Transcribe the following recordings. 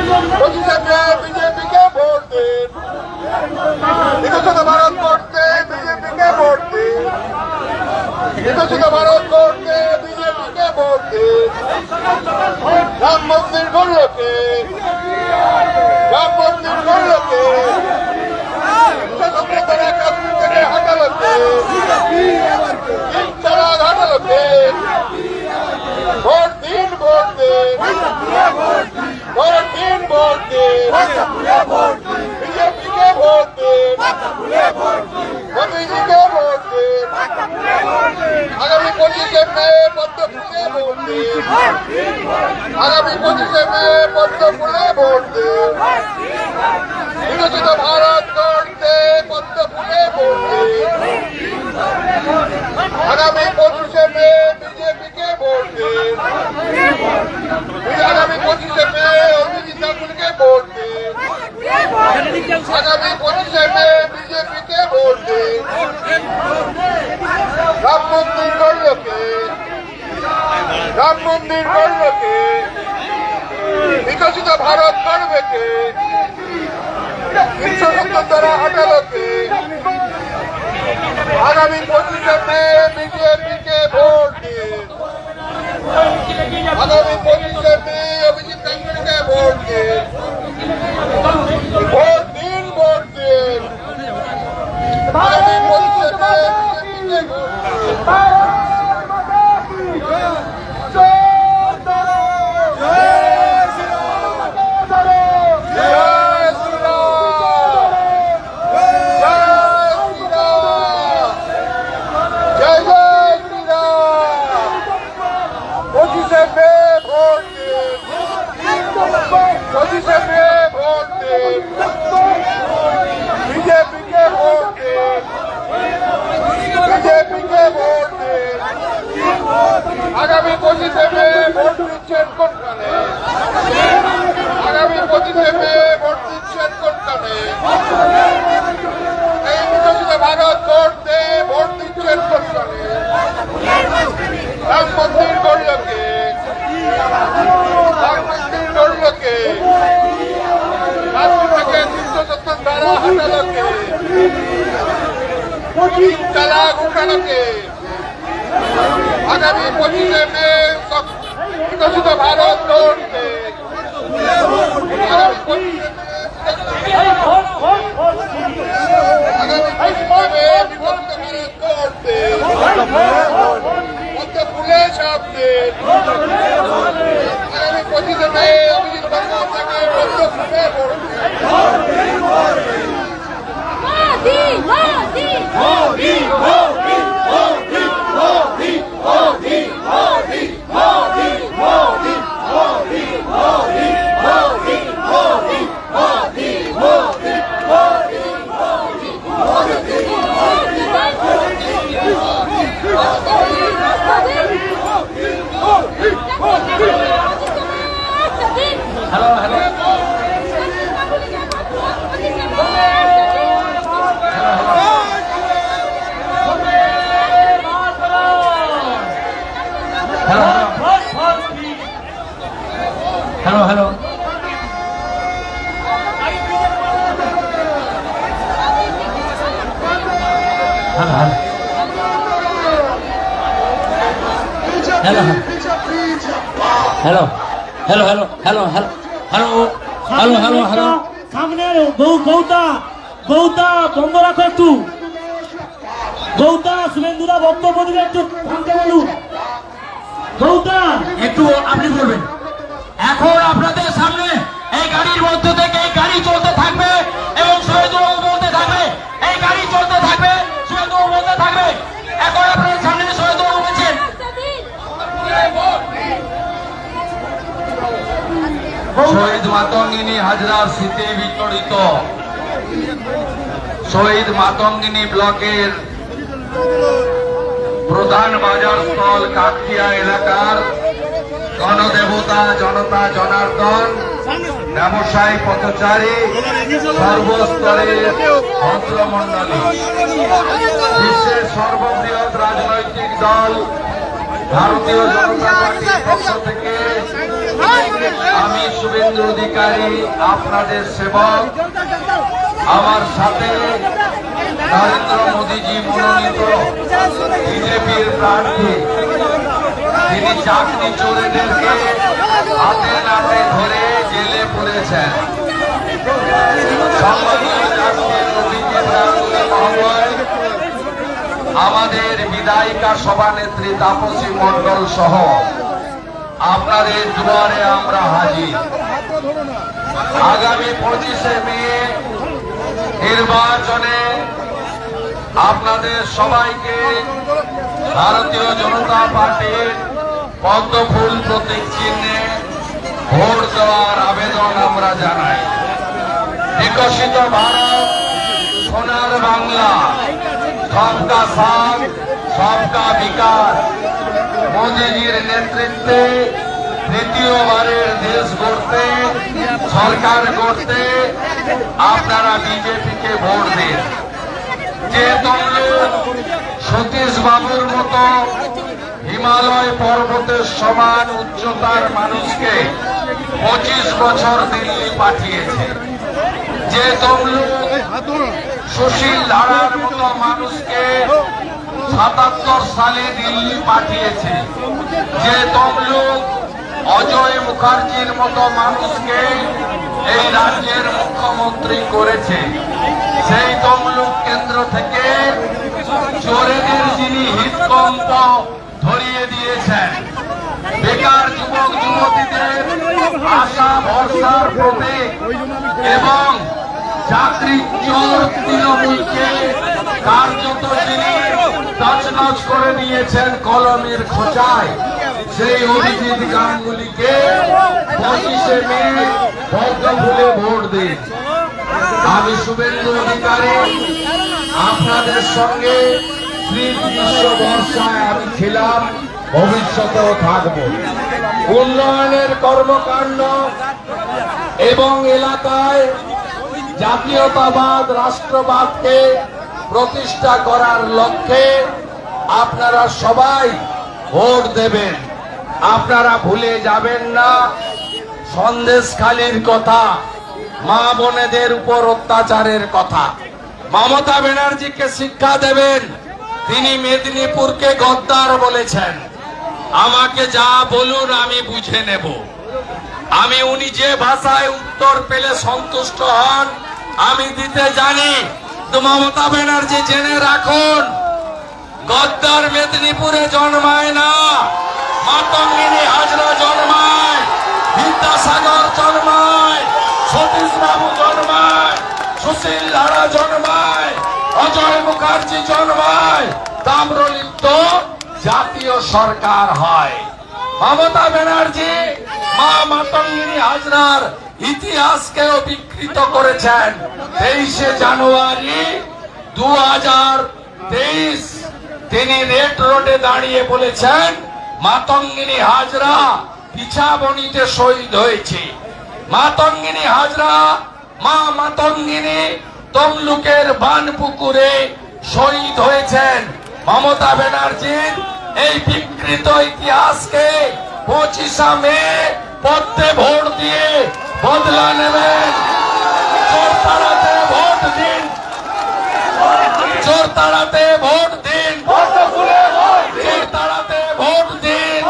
পঁচিশে বিজেপিকে ভোট দিন বিকশিত ভারত করতে বিজেপিকে ভোট দিন বিকশিত ভারত করতে বিজেপিকে ভোট দিন রাম মন্দির গড়লকে রাম মন্দির গড়লকে তারা কাশ্মীর থেকে হাঁটালোকে তারা হাঁটালোকে ভোট দিন ভোট দিন ভোট দিন ভোট দিন বিজেপিকে ভোট দিন মোদীজিকে ভোট দিন আগামী পঁচিশে মে পদ্মফুলে ভোট দিন আগামী পঁচিশে মে ভোট দিন বিকশিত ভারত করতে পদ্মফুলে ভোট। দিন আগামী আগামী পঁচিশে মে অভিজিৎ ঠাকুরকে ভোট দিন। আগামী পঁচিশে মে বিজেপিকে ভোট দিন। রাম মন্দির গড়লকে, রাম মন্দির গড়লকে, বিকশিত ভারত গড়বে কে তিনশো সত্তর দ্বারা হাঁটালোকে আগামী পঁচিশে মে বিজেপিকে ভোট দিন। अभी ভারত করতে আগামী পঁচিশে মে আগামী পঁচিশে মে বিকশিত ভারত করতে পদ্ম ফুলে সামনে আগামী পঁচিশে মে অভিজিৎ বন্দ্যোপাধ্যায়কে পদ্ম ফুলে vote Modi Modi hello hello hello hello hello hello hello hello hello hello hello hello hello hello hello সামনে বউ গৌতা গৌতা বন্ধ রাখো একটু। গৌতা শুভেন্দুরা বক্তব্য দিলে একটু থামতে বলুন। গৌতা একটু আপনি বলবেন এখন আপনাদের সামনে এই গাড়ির মধ্য থেকে এই গাড়ি চলতে থাকবে এবং শহীদুল বলতে থাকবে এই গাড়ি চলতে থাকবে শহীদুল বলতে থাকবে এখন আপনাদের সামনে শহীদুল বলছেন শহীদ মাতঙ্গিনী হাজরার স্মৃতি বিতরিত। শহীদ মাতঙ্গিনী ব্লকের প্রধান বাজার স্থল কাকটিয়া এলাকার গণদেবতা জনতা জনার্দন, ব্যবসায়ী পথচারী, সর্বস্তরের ভদ্রমণ্ডলী। বিশ্বের সর্ববৃহৎ রাজনৈতিক দল ভারতীয় জনতা পার্টির পক্ষ থেকে আমি শুভেন্দু অধিকারী, আপনাদের সেবক। আমার সাথে নরেন্দ্র মোদীজি মনোনীত বিজেপির প্রার্থী। তিনি চাকরি চোরেদেরকে হাতে নাতে ধরে জেলে পড়েছেন। আমাদের বিধায়িকা সভানেত্রী তাপসী মণ্ডল সহ আপনাদের দুয়ারে আমরা হাজির। আগামী পঁচিশে মে নির্বাচনে আপনাদের সবাইকে ভারতীয় জনতা পার্টির পদ্মফুল প্রতীক চিহ্নে ভোট দেওয়ার আবেদন আমরা জানাই। বিকশিত ভারত, সোনার বাংলা, সবকা সাথ, সবকা বিকাশ। মোদীজির নেতৃত্বে দ্বিতীয়বারের দেশ গড়তে, সরকার গড়তে আপনারা বিজেপিকে ভোট দিন। যে তমলুক সতীশ বাবুর মতো হিমালয় পর্বতের সমান উচ্চতার মানুষকে পঁচিশ বছর দিল্লি পাঠিয়েছে। যে তমলুক সুশীল ধারার মতো মানুষকে সাতাত্তর সালে দিল্লি পাঠিয়েছে। যে তমলুক অজয় মুখার্জির মতো মানুষকে এই রাজ্যের মুখ্যমন্ত্রী করেছে। সেই তমলুক কেন্দ্র থেকে চোরেদের যিনি হৃদকম্প ধরিয়ে দিয়েছেন, বেকার যুবক যুবতীদের আশা ভরসার প্রতীক এবং চাকরি চোর তৃণমূলকে কার্যত যিনি তছনছ করে দিয়েছেন কলমের খোঁচায়, সেই অভিজিৎ গাঙ্গুলিকে পঁচিশে মে পদ্মফুলে ভোট দিন। আমি শুভেন্দু অধিকারী, আপনাদের সঙ্গে শ্রী গ্রীষ্ম বর্ষায় আমি ছিলাম, ভবিষ্যতেও থাকব। উন্নয়নের কর্মকাণ্ড এবং এলাকায় জাতীয়তাবাদ রাষ্ট্রবাদকে প্রতিষ্ঠা করার লক্ষ্যে আপনারা সবাই ভোট দেবেন। আপনারা ভুলে যাবেন না, সন্দেশখালির কথা, মা বোনেদের উপর অত্যাচারের কথা। মমতা ব্যানার্জিকে শিক্ষা দেবেন, তিনি মেদিনীপুরকে গদ্দার বলেছেন। আমাকে যা বলুন আমি বুঝে নেব। আমি উনি যে ভাষায় উত্তর পেলে সন্তুষ্ট হন আমি দিতে জানি। মমতা ব্যানার্জি জেনে রাখুন, গদ্দার মেদিনীপুরে জন্মায় না মাতঙ্গিনী হাজরা জন্মায় বিদ্যাসাগর জন্মায়, সতীশ বাবু জন্মায়, সুশীল ধারা জন্মায়, অজয় মুখার্জি জন্মায়, তাম্রলিপ্ত জাতীয় সরকার হয়। মমতা ব্যানার্জি, মা মাতঙ্গিনী হাজরার ইতিহাসকেও বিকৃত করেছেন। তেইশে জানুয়ারি দু হাজার তেইশ। তিনি রেড রোডে দাঁড়িয়ে বলেছেন, মাতঙ্গিনী হাজরা পিছাবনিতে শহীদ হয়েছে। মাতঙ্গিনী হাজরা, মা মাতঙ্গিনী তমলুকের বানপুকুরে শহীদ হয়েছেন। মমতা ব্যানার্জির এই বিকৃত ইতিহাসকে পঁচিশা মে পদ্মে ভোট দিয়ে বদলা নেবেন চোর তাড়াতে ভোট দিন। চোর তাড়াতে ভোট দিন। চোর তাড়াতে ভোট দিন।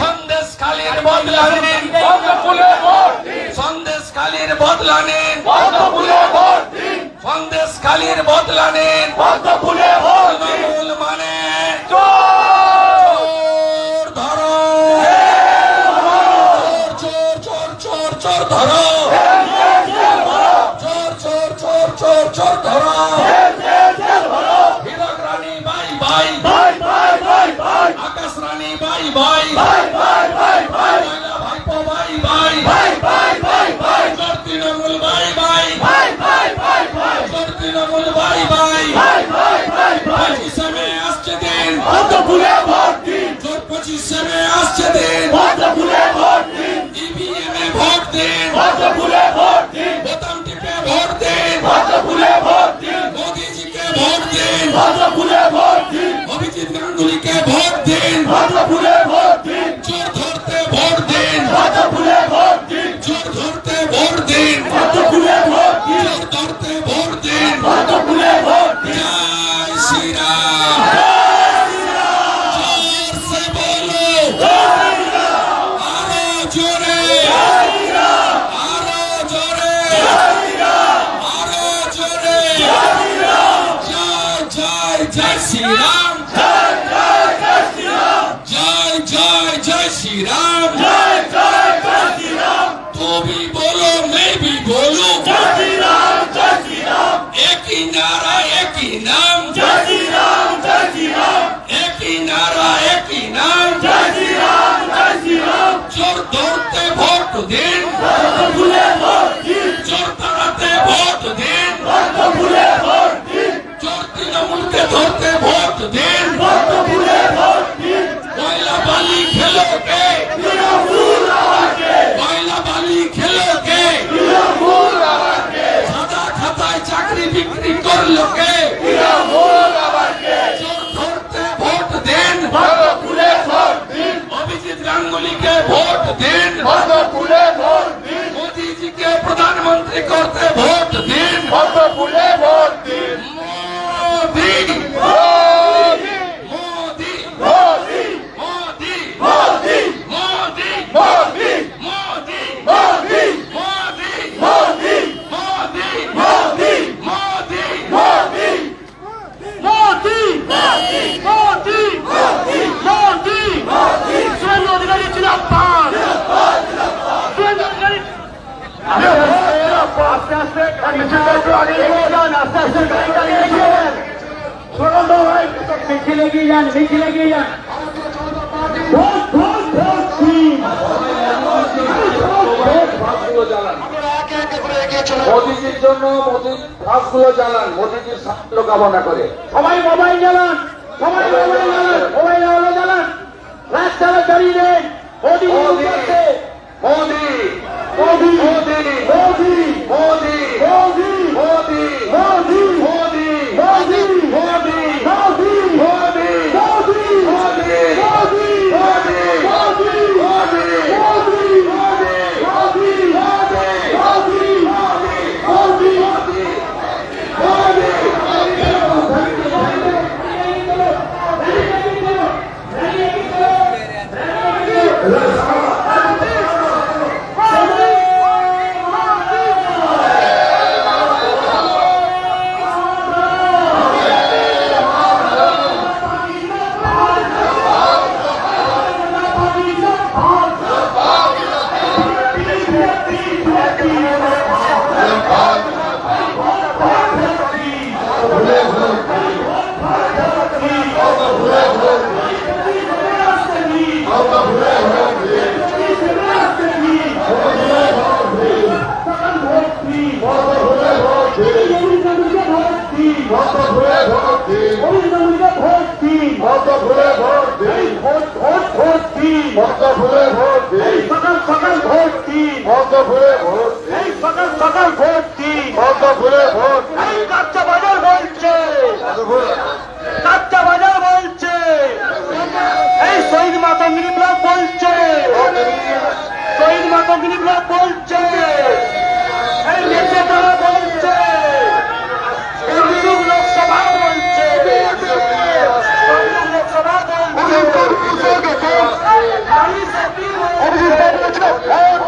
সন্দেশ খালির বদলা নিন। সন্দেশ খালির বদলা নিন। সন্দেশ খালির বদলা নিন। মানে চোর দিন। ইভিএম এ ভোট দিন। বোতাম টিপে ভোট দিন। ভোট দিন। অভিজিৎ ভোট দিন। ভোট দিন। Yeah. যান মিছিল এগিয়ে যান ভোট ভোট ভোট মোদিজির জন্য জ্বালান মোদিজির সাফল্য কামনা করে। সবাই মোবাইল জ্বালান সবাই মোবাইল জ্বালান মোবাইল আলো জ্বালান। রাস্তায় দাঁড়িয়ে মোদি মোদি মোদি মোদি। মোদি। দিন। কত ফুলে ভোট এই সকাল সকাল ভোট দিন। কত ফুলে ভোট এই কাচ্চা বাজার বলছে। কাচ্চা বাজার বলছে। এই শহীদ মাতঙ্গিনী ব্লক বলছে। শহীদ মাতঙ্গিনী ব্লক বলছে। এই নেতারা বলছে। তমলুক লোকসভা বলছে। লোকসভা বলছে। করে দিন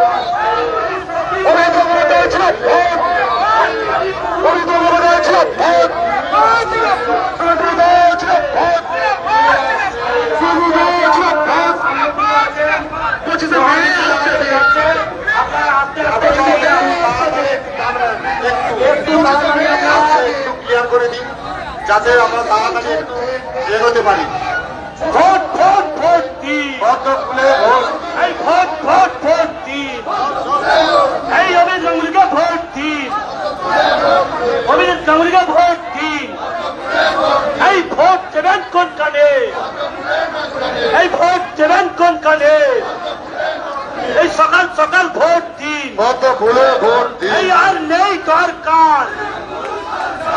যাতে আমরা তাড়াতাড়ি একটু এগোতে পারি ভোট ভোট ভোট দিন কত ফুলে ভোট এই ভোট ভোট ভোট দিন এই অমিত গাঙ্গুলিকে ভোট দিন অমিত গাঙ্গুলিকে ভোট দিন এই ভোট দেবেন কোন কানে এই ভোট দেবেন কোন কানে এই সকাল সকাল ভোট দিন। কত ভুলে ভোট দিন। এই আর নেই দরকার।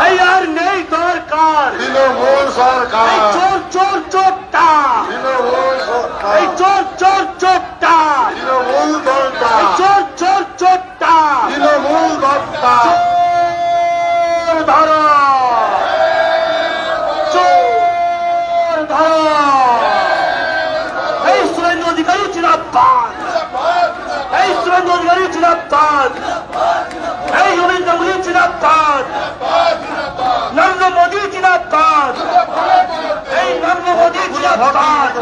এই আর নেই দরকার। তৃণমূল এই সরকার চোর চোর চোরটা। তৃণমূল সরকার। এই চোর চোর চোরটা। তৃণমূল দলটা জিরাবাদ এই সুরেন্দ্র অধিকারী জিরাবাদ এই অমিত গাঙ্গুলি জিরাবাদ নরেন্দ্র মোদী জিরাবাদ এই নরেন্দ্র মোদী জিরাবাদ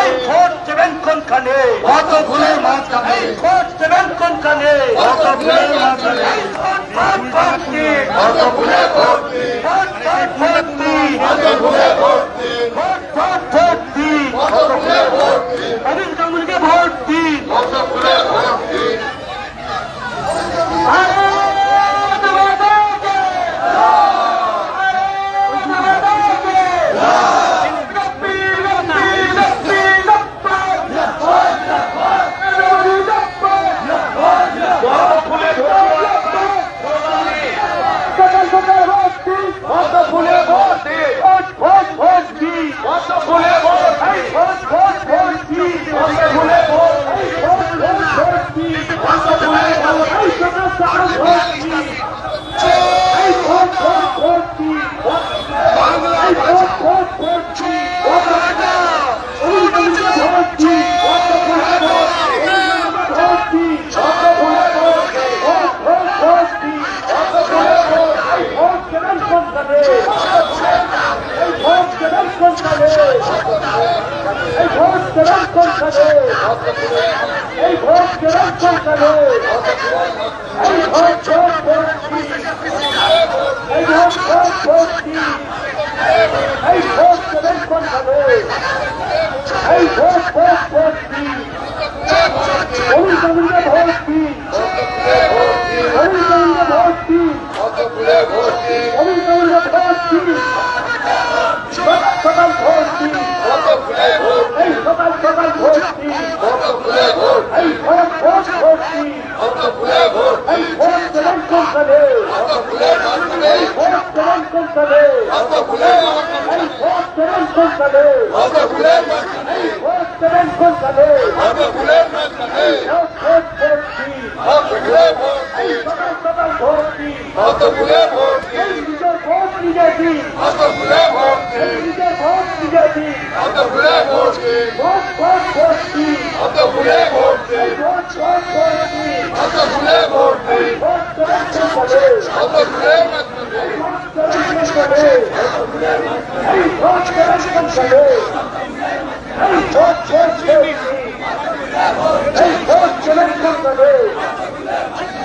এই ভোট দেবেন কোনখানে কত ফুলের মাঝখানে। এই ভোট দেবেন কোনখানে ভোট ভোট দিন ভোট ভোট দিন ভোট ভোট দিন ভোট ভোট ভোট দিন অমিত গাঙ্গুলিকে ভোট দিন ভারত মাতাকে ভারত মাতাকে গপ্পি গপ্পি গপ্পি গপ্পা গপ্পি গপ্পা সকাল সকাল ভোট দিন ফুলে ভোট দিন ভোট ভোট ভোট দিন ফুলে ভোট এই ভোট ভোট ভোট দিন ফুলে ভোট এই ভোট ভোট ভোট দিন এই সকাল সকাল ভোট দিন এই ভোট ভোট ভোট দিন এই ভোট ভোট ভোট দিন অভিনন্দনকে ভোট দিন ভোট দিন ভোট ভোট ভোট দিন এই ভোট কেমন কোনখানে এই ভোট কেমন কোনখানে এই ভোট কেমন কোনখানে এই ভোট কেমন কোনখানে এই ভোট ভোট ভোট দিন এই ভোট ভোট ভোট দিন এই ভোট কেমন কোনখানে এই ভোট ভোট ভোট দিন অভিনন্দনকে ভোট দিন অভিনন্দনকে ভোট দিন ফুলে ভোট দিন অভিনন্দনকে ভোট দিন সকাল এই সকাল সকাল ফুলে ভোট এই ভোট ভোট ভোট দিন ভোট এই ভোট এই ভোট কোনখানে ফুলে এই ভোট কোনখানে ফুলে মাধ্যমে এই ভোট কোনখানে ফুলে মাধ্যমে ভোট ভোট ভোট দিন ফুলে ভোট এই সকাল সকাল ভোট দিন ফুলে ভোট এই নিজের ভোট নিজে দিন ফুলে ভোট এই নিজের ভোট দিন ফুলে ভোট ভোট ভোট ভোট দিন ভোট এই ভোট ভোট ভোট দিন ভোট এই ভোট ভোট কোনখানে ভোট ভোট ভোট ভোট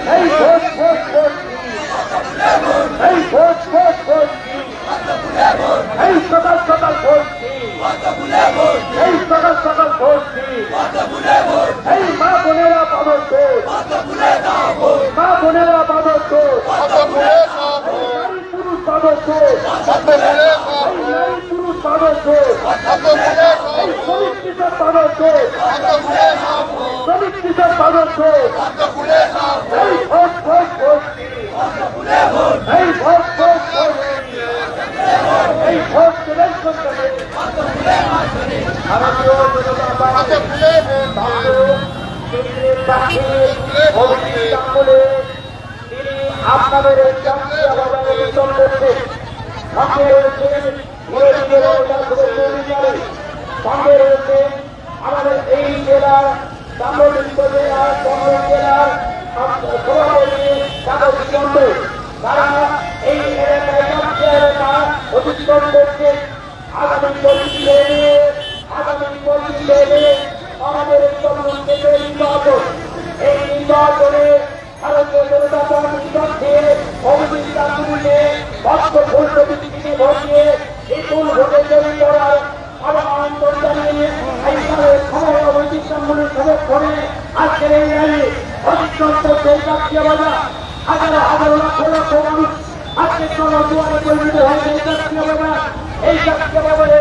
এই ভোট ভোট ভোট এই ভোট ভোট ভোট এই সকাল সকাল ভোট এই সকাল সকাল ভোট এই মা বোনেরা পাবো ভোট। মা বোনেরা পাবো নারী পুরুষ পাবো নারী পুরুষ পাবো এই শ্রমিক কৃষক পাবো সব শ্রমিক কৃষক পাবো সব এই ভোট ভোট ভোট এই ভোট ভোট ভোট এই ভোট ভারতীয় জনতা তিনি আপনাদের এই বাজারে নির্বাচন করছেন সঙ্গে রয়েছেন সঙ্গে রয়েছে আমাদের এই জেলার সাংগঠনিক জেলার চন্দ্র জেলার সভাপতি কাগজ চন্দ্র তারা এই এলাকায় অতিক্রম করছেন আগামী এই নির্বাচনে ভারতীয় জনতা পার্টির পক্ষে অভিজিৎ গাঙ্গুলিকে ভক্ত ভোটে বিপুল ভোটে আহ্বান জানিয়ে এইভাবে সময় অভিজিৎ গাঙ্গুলির সমর্থনে আজকের এই র্যালি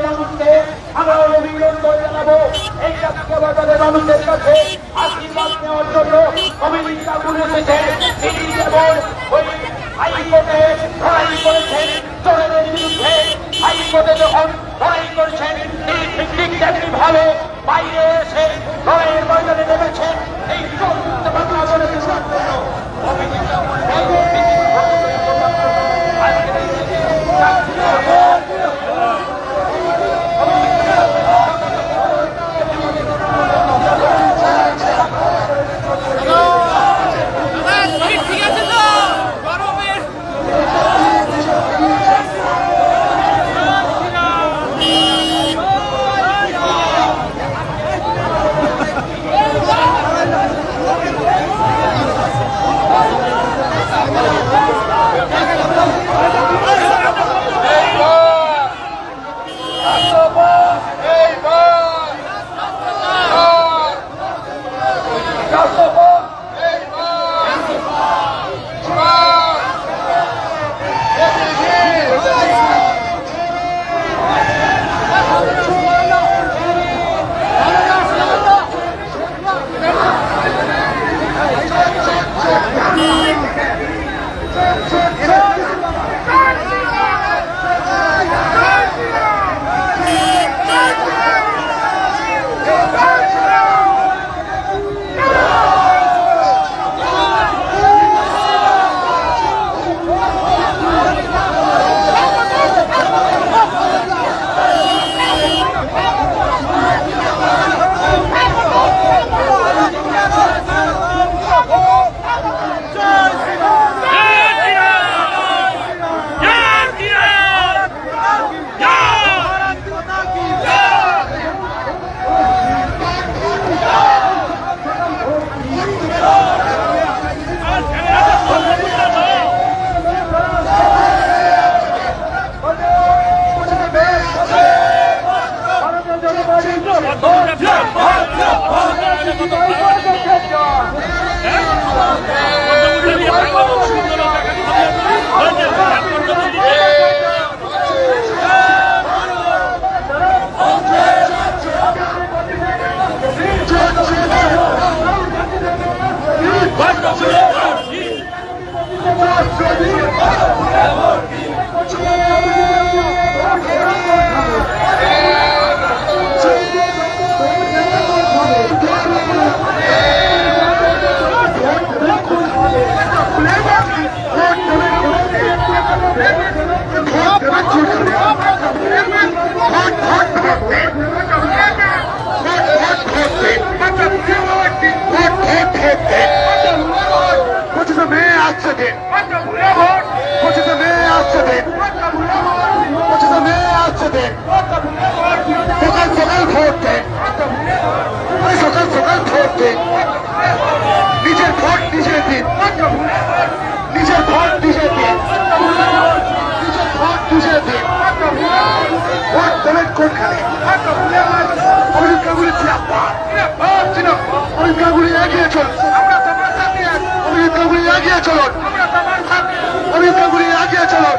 মানুষকে আমরা অভিনন্দন জানাব এই জাতীয় বাজারের মানুষের কাছে আশীর্বাদ নেওয়ার জন্য অভিজিৎ ঠাকুর এসেছে, তিনি যেমন ওই যখন লড়াই করেছেন তিনি ঠিক ঠিক তেমনি ভাবে বাইরে এই চতুর্থ বাংলা বলে অভিজিৎ ওইখানে একটা ভুলে আমার অভিযোগগুলি অভিযোগগুলি এগিয়ে চলুন অভিযোগগুলি এগিয়ে চলুন অভিযোগগুলি এগিয়ে চলুন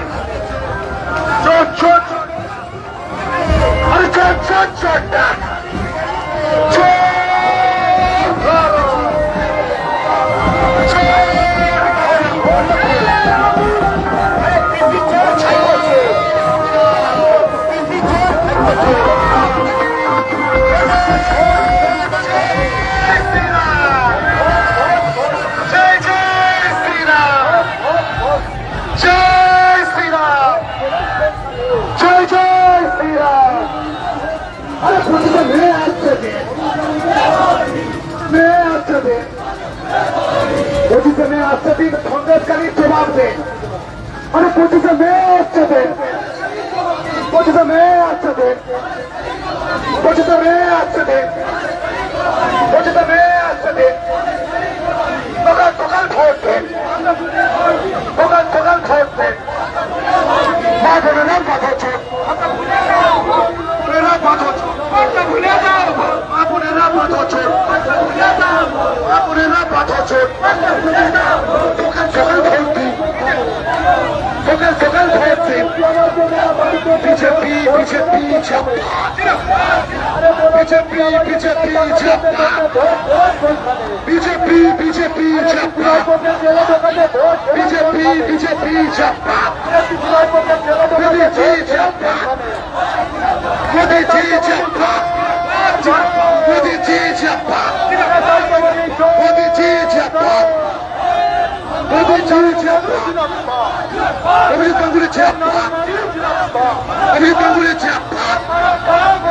দোকান দোকান খাচ্ছে মা ভগবান কথা হচ্ছে প্রেরণা BJP BJP BJP BJP BJP BJP BJP BJP Modiji Modiji Modiji Modiji Abhijit Ganguly and he can reach your path.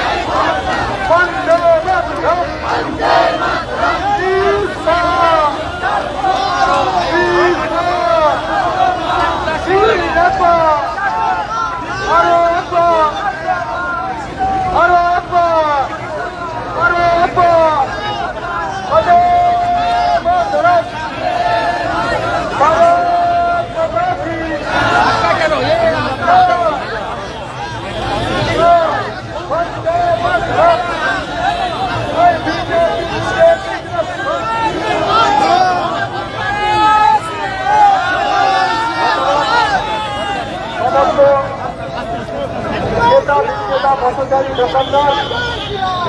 পথচারী দোকানদার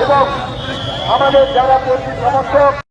এবং আমাদের যারা কর্মী সমর্থক